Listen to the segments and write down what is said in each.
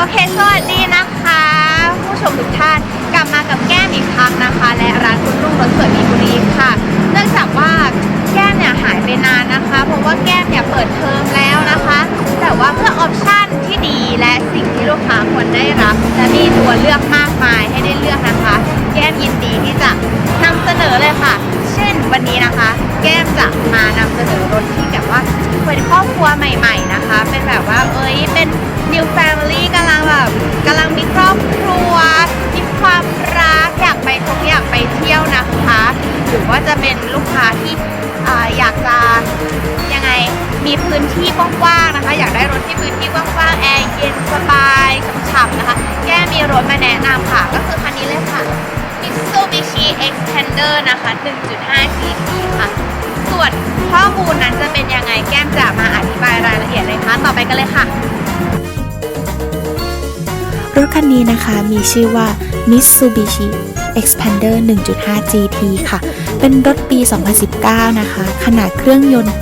โอเค สวัสดีนะคะ ผู้ชมทุกท่านกลับมากับแก้มอีกครั้งนะคะ และร้านคุณลุงรถสวยมีบุรีค่ะ เนื่องจากว่าแก้มเนี่ยหายไปนานนะคะ เพราะว่าแก้มเนี่ยเปิดเทอมแล้วนะคะ แต่ว่าเพื่อออปชั่นที่ดีและสิ่งที่ลูกค้าควรได้รับ และมีตัวเลือกมากมายให้ได้เลือกนะคะ แก้มยินดีที่จะนำเสนอเลยค่ะ เช่นวันนี้นะคะ แก้มจะมานำเสนอรถที่แบบว่าเป็นครอบครัวใหม่ ๆนะคะ เป็นแบบว่าเอ้ยเป็น new family เย็นสบายฉ่ำๆนะคะ แก้มีรถมาแนะนำค่ะ ก็คือคันนี้เลยค่ะ Mitsubishi Xpander นะคะ 1.5 GT ค่ะ ส่วนข้อมูลนั้นจะเป็นยังไงแก้มจะมาอธิบายรายละเอียดเลยค่ะ ต่อไปกันเลยค่ะ รถคันนี้นะคะมีชื่อว่า Mitsubishi Xpander 1.5 GT ค่ะ เป็นรถปี 2019 นะคะ ขนาดเครื่องยนต์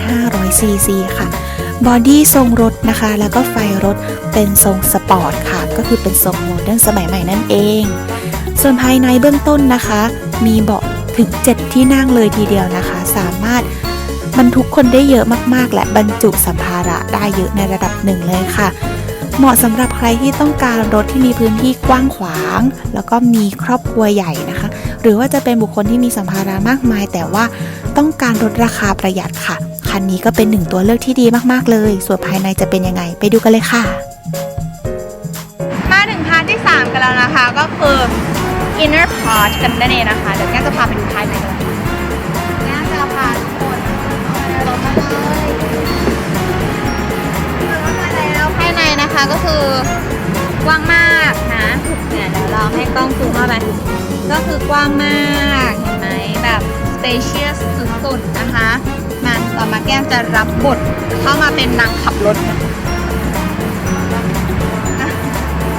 1,500 cc ค่ะ บอดี้ทรงรถนะคะ แล้วก็ไฟรถเป็นทรงสปอร์ตค่ะ ก็คือเป็นทรงโมเดิร์นสมัยใหม่นั่นเอง ส่วนภายในเบื้องต้นนะคะ มีเบาะถึง 7 ที่นั่งเลยทีเดียวนะคะ สามารถบรรทุกคนได้เยอะมากๆ และบรรจุสัมภาระได้เยอะในระดับหนึ่งเลยค่ะ เหมาะสำหรับใครที่ต้องการรถที่มีพื้นที่กว้างขวาง แล้วก็มีครอบครัวใหญ่นะคะ หรือว่าจะเป็นบุคคลที่มีสัมภาระมากมาย แต่ว่าต้องการรถราคาประหยัดค่ะ คันนี้ก็เป็นหนึ่งตัวเลือกที่ดีมากๆเลย ส่วนภายในจะเป็นยังไง ไปดูกันเลยค่ะ มาถึงพาร์ทที่ 3 กันแล้วนะคะ ก็คือ inner part กันนั่นเองนะคะ เดี๋ยวแก้มจะพาไปดูภายในกันเลยแก้มจะพาทุกคนเอารถมาเลยเอารถมาแล้วภายในนะคะก็คือกว้างมากนะเนี่ยเดี๋ยวเราให้กล้องซูมเข้าไปก็คือกว้างมาก เห็นไหมแบบ spacious สุดๆนะคะมา ต่อมาแก้มจะรับบทเข้ามาเป็นนางขับรถ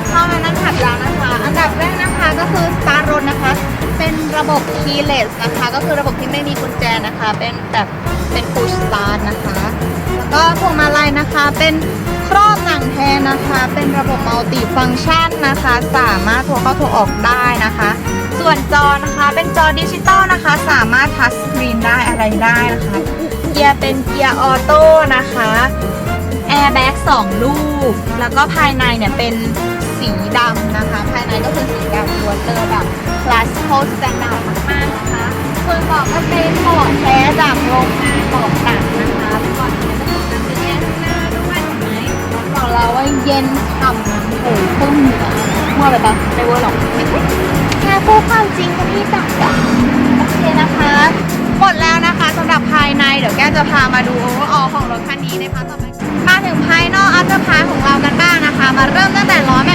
เข้ามานั่งขับแล้วนะคะ อันดับแรกนะคะก็คือ start รถนะคะ เป็นระบบ keyless นะคะ ก็คือระบบที่ไม่มีกุญแจนะคะ เป็นแบบเป็น push start นะคะ แล้วก็พวงมาลัยนะคะเป็นครอบหนังแทนนะคะ เป็นระบบ multi function นะคะ สามารถโทรเข้าโทรออกได้นะคะ ส่วนจอนะคะ เป็นจอดิจิตอลนะคะ สามารถทัชสกรีนได้อะไรได้นะคะ เกียร์เป็นเกียร์ออโต้นะคะแอร์แบ็กสองลูก แล้วก็ภายในเนี่ยเป็นสีดำนะคะ ภายในก็คือสีดำล้วนเลยแบบคลาสสิคอลสแตนดาร์ดมากๆนะคะส่วนเบาะก็เป็นเบาะแท้จากโรงงานเบาะหนังนะคะเป็นเบาะแท้จากโรงงานเป็นแยกข้างหน้าด้วยเห็นไหมบอกเราว่าเย็นฉ่ำโอ้ยต้มเนือมั่วไปปะไม่เวอร์หรอกแค่พูดความจริงกับพี่จักจ้ะโอเคนะคะ หมดแล้วนะคะสำหรับภาย ร์ออของรถคันนี้ในพาร์ทต่อไปมาถึงภายนอกอัพเตอร์พาร์ของเรากันบ้างนะคะ มาเริ่มตั้งแต่ล้อแม็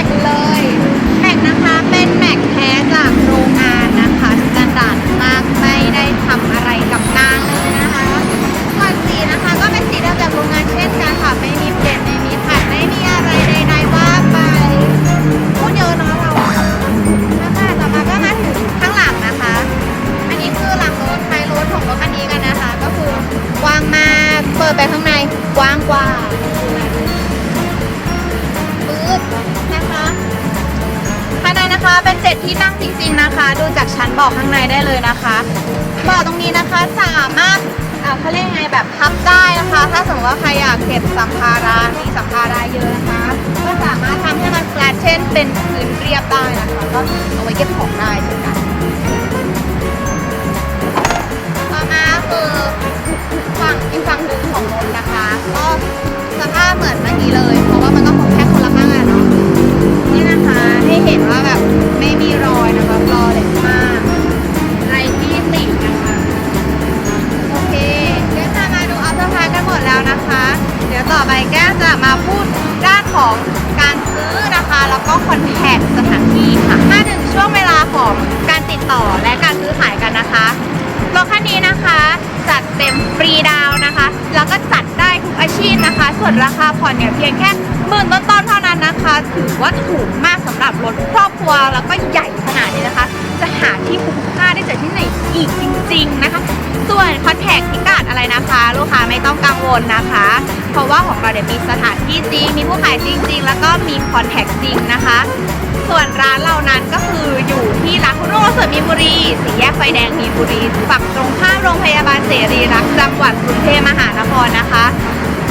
กเลยแจ็ดที่นั่งจริงๆนะคะ ดูจากชั้นบาะข้างในได้เลยนะคะบาะตรงนี้นะคะสามารถอ่าเขาเรียกไงแบบพับได้นะคะ ถ้าสมมติว่าใครอยากเก็บสัมภาระมีสัมภาระเยอะนะคะ ก็สามารถทำให้มันแฟลตเช่น เป็นพื้นเรียบได้นะคะ ก็เอาไว้เก็บของได้เช่นกันต่อมาคือฝั่งอีกฝั่งหนึ่งของรถนะคะ ก็สภาพเหมือนเมื่อกี้เลย ของการซื้อนะคะ แล้วก็คอนแทคสถานที่ค่ะมาถึงช่วงเวลาของการติดต่อและการซื้อขายกันนะคะรถคันนี้นะคะจัดเต็มฟรีดาวนะคะ แล้วก็จัดได้ทุกอาชีพนะคะ ส่วนราคาผ่อนเนี่ยเพียงแค่หมื่นต้นๆเท่านั้นนะคะ ถือว่าถูกมากสำหรับรถครอบครัวแล้วก็ใหญ่ขนาดนี้นะคะ จะหาที่คุ้มค่าได้จากที่ไหนอีกจริง ๆนะคะ ส่วนคอนแทคพิกัด ไรนะคะ ลูกค้าไม่ต้องกังวลนะคะ เพราะว่าของเราเดี๋ยวมีสถานที่จริง มีผู้ขายจริง ๆ แล้วก็มีคอนแทคจริงนะคะ ส่วนร้านเรานั้นก็คืออยู่ที่ร้านคุณรุ่งเสริมมีนบุรีสี่แยกไฟแดงมีนบุรีฝั่งตรงข้ามโรงพยาบาลเสรีรักจังหวัดกรุงเทพมหานครนะคะ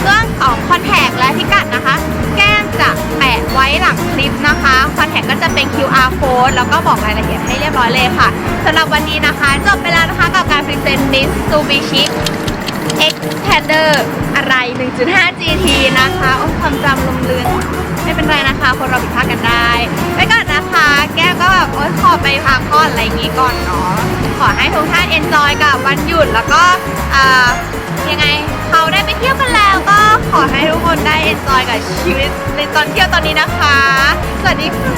เรื่องของคอนแทคและพิกัดนะคะ แก้มจะแปะไว้หลังคลิปนะคะคอนแทคก็จะเป็น QR code แล้วก็บอกรายละเอียดให้เรียบร้อยเลยค่ะสำหรับวันนี้นะคะ จบไปแล้วนะคะกับการพรีเซนต์ Mitsubishi Xpander อะไร 1.5 GT นะคะโอ้ความจำลมเลือนไม่เป็นไรนะคะ คนเราผิดพลาดกันได้ไปก่อนนะคะ แก้วก็แบบโอ๊ยขอไปพักผ่อนอะไรอย่างงี้ก่อนเนาะขอให้ทุกท่านเอนจอยกับวันหยุดแล้วก็อ่ายังไงเขาได้ไปเที่ยวกันแล้วก็ขอให้ทุกคนได้เอนจอยกับชีวิตในตอนเที่ยวตอนนี้นะคะ สวัสดีค่ะ